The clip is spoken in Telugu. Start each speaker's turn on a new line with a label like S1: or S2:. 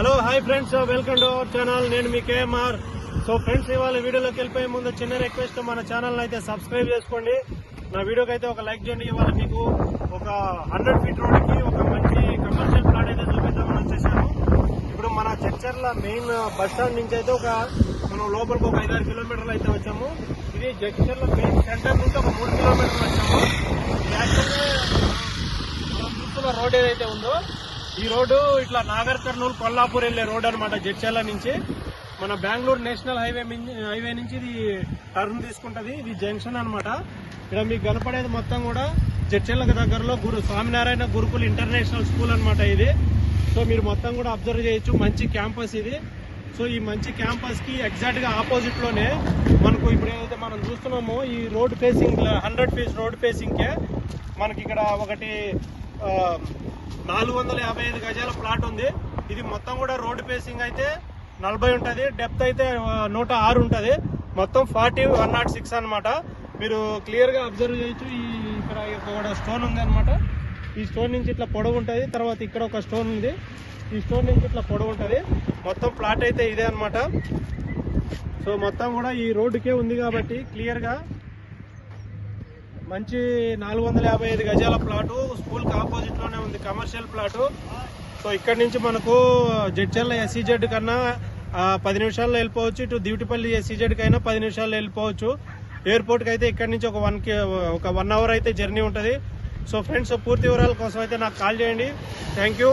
S1: Hello hi friends welcome to our channel నేను మీ కేఎంఆర్. సో ఫ్రెండ్స్ ఇవాళ వీడియోలోకి వెళ్ళిపోయే ముందు చిన్న రిక్వెస్ట్ మన ఛానల్ అయితే సబ్స్క్రైబ్ చేసుకోండి. నా వీడియోకి అయితే ఒక లైక్ చేయండి. ఇవాళ మీకు ఒక హండ్రెడ్ ఫీట్ రోడ్కి ఒక మంచి కమర్షియల్ ప్లాట్ అయితే చూపిద్దామని వచ్చేసాను. ఇప్పుడు మన చర్చర్ల మెయిన్ బస్ స్టాండ్ నుంచి అయితే ఒక మనం లోపలికి ఒక ఐదారు కిలోమీటర్లు అయితే వచ్చాము. ఇది జడ్చర్ల మెయిన్ సెంటర్ నుంచి ఒక మూడు కిలోమీటర్లు వచ్చాము. యాక్చువల్గా మనం చూస్తున్న రోడ్ ఏదైతే ఉందో ఈ రోడ్డు ఇట్లా నాగర్ కర్నూలు కొల్లాపూర్ వెళ్ళే రోడ్ అనమాట జడ్చర్ల నుంచి. మన బెంగళూరు నేషనల్ హైవే హైవే నుంచి ఇది టర్న్ తీసుకుంటది. ఇది జంక్షన్ అనమాట ఇక్కడ మీకు కనపడేది మొత్తం కూడా జడ్చర్లకు దగ్గరలో గురు స్వామినారాయణ గురుకుల్ ఇంటర్నేషనల్ స్కూల్ అనమాట ఇది. సో మీరు మొత్తం కూడా అబ్జర్వ్ చేయొచ్చు. మంచి క్యాంపస్ ఇది. సో ఈ మంచి క్యాంపస్కి ఎగ్జాక్ట్గా ఆపోజిట్లోనే మనకు ఇప్పుడు ఏదైతే మనం చూస్తున్నామో ఈ road facing hundred feet road facing కే మనకి ఇక్కడ ఒకటి నాలుగు వందల యాభై ఐదు గజాల ప్లాట్ ఉంది. ఇది మొత్తం కూడా రోడ్డు ఫేసింగ్ అయితే నలభై ఉంటుంది. డెప్త్ అయితే నూట ఆరు ఉంటుంది. మొత్తం ఫార్టీ వన్ నాట్ సిక్స్ అనమాట మీరు క్లియర్గా అబ్జర్వ్ చేయొచ్చు. ఈ ఇక్కడ ఒక స్టోన్ ఉంది అనమాట ఈ స్టోన్ నుంచి ఇట్లా పొడవు ఉంటుంది. తర్వాత ఇక్కడ ఒక స్టోన్ ఉంది. ఈ స్టోన్ నుంచి ఇట్లా పొడవు ఉంటుంది. మొత్తం ప్లాట్ అయితే ఇదే అన్నమాట. సో మొత్తం కూడా ఈ రోడ్డుకే ఉంది కాబట్టి క్లియర్గా మంచి నాలుగు వందల యాభై ఐదు గజాల ప్లాటు స్కూల్కి ఆపోజిట్లోనే ఉంది కమర్షియల్ ప్లాటు. సో ఇక్కడ నుంచి మనకు జడ్చర్ల ఎస్సీజెడ్ కన్నా పది నిమిషాల్లో వెళ్ళిపోవచ్చు. ఇటు దివిటిపల్లి ఎస్సీజెడ్ కైనా పది నిమిషాల్లో వెళ్ళిపోవచ్చు. ఎయిర్పోర్ట్కి అయితే ఇక్కడ నుంచి ఒక వన్ ఒక వన్ అవర్ అయితే జర్నీ ఉంటుంది. సో ఫ్రెండ్స్ పూర్తి వివరాల కోసం అయితే నాకు కాల్ చేయండి. Thank you